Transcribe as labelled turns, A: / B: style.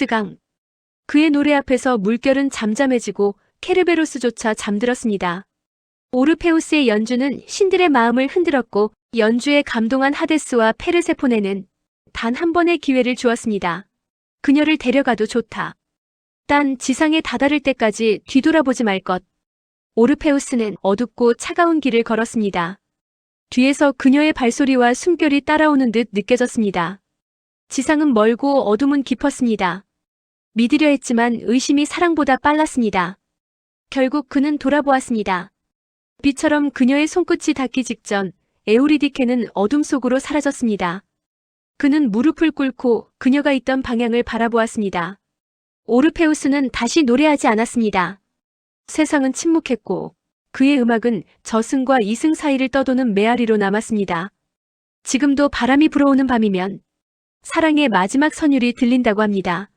A: 엑스강. 그의 노래 앞에서 물결은 잠잠해지고 케르베로스조차 잠들었습니다. 오르페우스의 연주는 신들의 마음을 흔들었고 연주에 감동한 하데스와 페르세포네는 단 한 번의 기회를 주었습니다. 그녀를 데려가도 좋다. 단 지상에 다다를 때까지 뒤돌아보지 말 것. 오르페우스는 어둡고 차가운 길을 걸었습니다. 뒤에서 그녀의 발소리와 숨결이 따라오는 듯 느껴졌습니다. 지상은 멀고 어둠은 깊었습니다. 믿으려 했지만 의심이 사랑보다 빨랐습니다. 결국 그는 돌아보았습니다. 비처럼 그녀의 손끝이 닿기 직전 에우리디케는 어둠 속으로 사라졌습니다. 그는 무릎을 꿇고 그녀가 있던 방향을 바라보았습니다. 오르페우스는 다시 노래하지 않았습니다. 세상은 침묵했고 그의 음악은 저승과 이승 사이를 떠도는 메아리로 남았습니다. 지금도 바람이 불어오는 밤이면 사랑의 마지막 선율이 들린다고 합니다.